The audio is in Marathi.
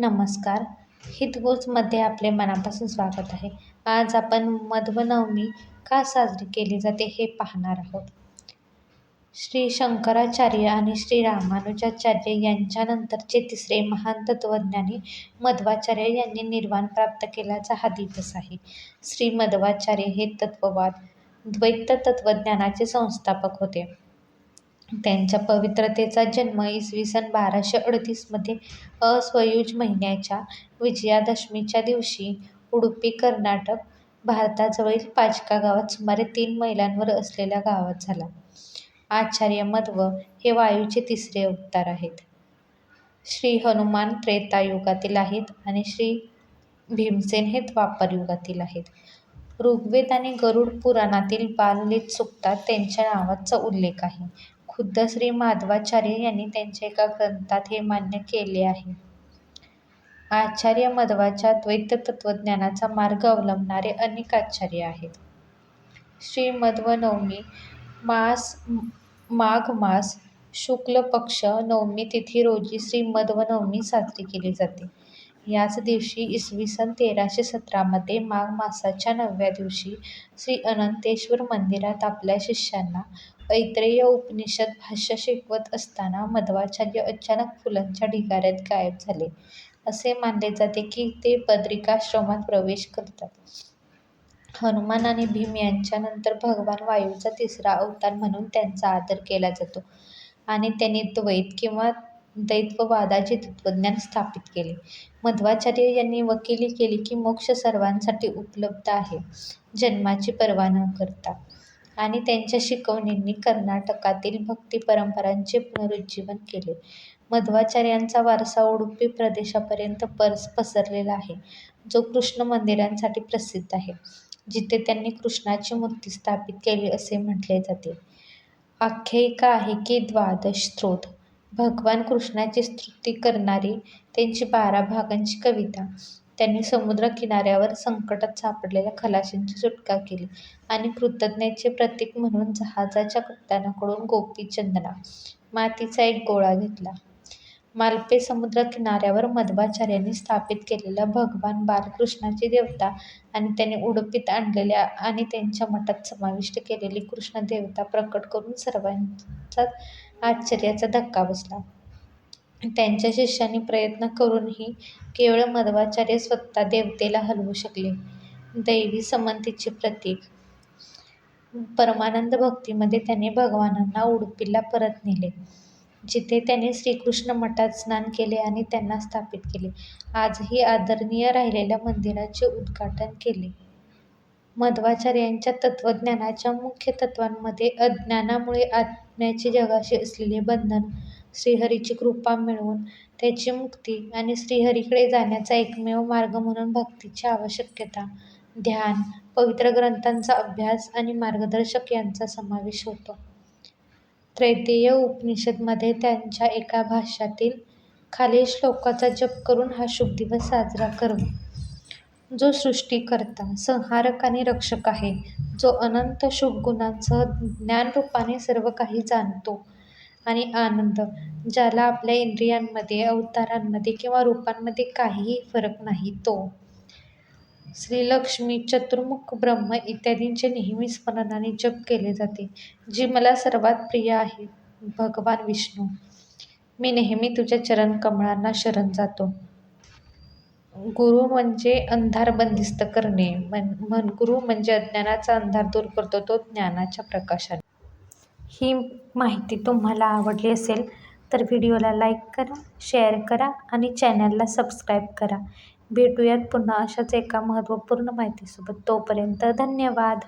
नमस्कार. हितगुजमध्ये आपले मनापासून स्वागत आहे. आज आपण मध्वनवमी का साजरी केली जाते हे पाहणार आहोत. श्री शंकराचार्य आणि श्री रामानुजाचार्य यांच्यानंतरचे तिसरे महान तत्त्वज्ञानी मध्वाचार्य यांनी निर्वाण प्राप्त केल्याचा हा दिवस आहे. श्री मध्वाचार्य हे तत्त्ववाद द्वैत तत्त्वज्ञानाचे संस्थापक होते. त्यांच्या पवित्रतेचा जन्म इसवी सन बाराशे अडतीसमध्ये अस्वयुज महिन्याच्या विजयादशमीच्या दिवशी उडुपी कर्नाटक भारताजवळील पाचका गावात सुमारे तीन मैलांवर असलेल्या गावात झाला. आचार्य मध्व हे वायूचे तिसरे अवतार आहेत. श्री हनुमान त्रेतायुगातील आहेत आणि श्री भीमसेन हे द्वापर युगातील आहेत. ऋग्वेद आणि गरुड पुराणातील बाललीत सुक्तात त्यांच्या नावाचा उल्लेख आहे. खुद्द श्री माधवाचार्य यांनी त्यांच्या एका ग्रंथात हे मान्य केले आहे. आचार्य मध्वाच्या द्वैत तत्त्वज्ञानाचा मार्ग अवलंबणारे अनेक आचार्य आहेत. श्री मध्वनवमी मास माघ मास शुक्ल पक्ष नवमी तिथी रोजी श्री मध्वनवमी साजरी केली जाते. याच दिवशी इसवी सन तेराशे सतरामध्ये माघ मासाच्या नवव्या दिवशी श्री अनंतेश्वर मंदिरात आपल्या शिष्यांना ऐत्रेय उपनिषद भाष्य शिकवत असताना मध्वाचार्य अचानक फुलांच्या ढिगाऱ्यात गायब झाले. असे मानले जाते की ते बदरिकाश्रमात प्रवेश करतात. हनुमान आणि भीम यांच्यानंतर भगवान वायूचा तिसरा अवतार म्हणून त्यांचा आदर केला जातो आणि त्यांनी द्वैत किंवा द्वैतवादाचे तत्त्वज्ञान स्थापित केले. मध्वाचार्य यांनी वकिली केली की मोक्ष सर्वांसाठी उपलब्ध आहे, जन्माची पर्वा न करता, आणि त्यांच्या शिकवणींनी कर्नाटकातील भक्ती परंपरांचे पुनरुज्जीवन केले. मध्वाचार्यांचा वारसा उडुपी प्रदेशापर्यंत परस पसरलेला आहे, जो कृष्ण मंदिरांसाठी प्रसिद्ध आहे, जिथे त्यांनी कृष्णाची मूर्ती स्थापित केली असे म्हटले जाते. आख्यायिका आहे की द्वादश स्त्रोत भगवान कृष्णाची स्तुती करणारी त्यांची बारा भागांची कविता, त्यांनी समुद्रकिनाऱ्यावर संकटात सापडलेल्या खलाशांची सुटका केली आणि कृतज्ञतेचे प्रतीक म्हणून जहाजाच्या कप्तानाकडून गोपीचंदना, मातीचा एक गोळा घेतला. मालपे समुद्रकिनाऱ्यावर मध्वाचार्यांनी स्थापित केलेल्या भगवान बालकृष्णाची देवता आणि त्यांनी उडपीत आणलेल्या आणि त्यांच्या मठात समाविष्ट केलेली कृष्ण देवता प्रकट करून सर्वांचा आश्चर्याचा धक्का बसला. त्यांच्या शिष्यांनी प्रयत्न करूनही केवळ मध्वाचार्य स्वतः देवतेला हलवू शकले. दैवी समंतीचे प्रतीक परमानंद भक्तीमध्ये त्यांनी भगवानांना उडुपीला परत नेले, जिथे त्यांनी श्रीकृष्ण मठात स्नान केले आणि त्यांना स्थापित केले. आजही आदरणीय राहिलेल्या मंदिराचे उद्घाटन केले. मध्वाचार्यांच्या तत्त्वज्ञानाच्या मुख्य तत्त्वांमध्ये अज्ञानामुळे आत्म्याचे जगाशी असलेले बंधन, श्रीहरीची कृपा मिळवून त्याची मुक्ती आणि श्रीहरीकडे जाण्याचा एकमेव मार्ग म्हणून भक्तीची आवश्यकता, ध्यान, पवित्र ग्रंथांचा अभ्यास आणि मार्गदर्शक यांचा समावेश होतो. त्रैतेय उपनिषदमध्ये त्यांच्या एका भाष्यातील खालील श्लोकाचा जप करून हा शुभ दिवस साजरा करू. जो सृष्टीकर्ता संहारक आणि रक्षक आहे, जो अनंत शुभगुणांसह ज्ञानरूपाने सर्व काही जाणतो आणि आनंद, ज्याला आपल्या इंद्रियांमध्ये, अवतारांमध्ये किंवा रूपांमध्ये काहीही फरक नाही, तो श्रीलक्ष्मी, चतुर्मुख ब्रह्म इत्यादींचे नेहमी स्मरणाने जप केले जाते. जी मला सर्वात प्रिय आहे, भगवान विष्णू, मी नेहमी तुझ्या चरणकमळांना शरण जातो. गुरु म्हणजे अंधार बंदिस्त करणे, गुरु म्हणजे अज्ञानाचा अंधार दूर करतो तो ज्ञानाच्या प्रकाशाने. ही माहिती तुम्हाला आवडली असेल तर व्हिडिओला लाईक करा, शेअर करा आणि चॅनलला सबस्क्राईब करा. भेटूयात पुन्हा अशाच एका महत्त्वपूर्ण माहितीसोबत. तोपर्यंत धन्यवाद.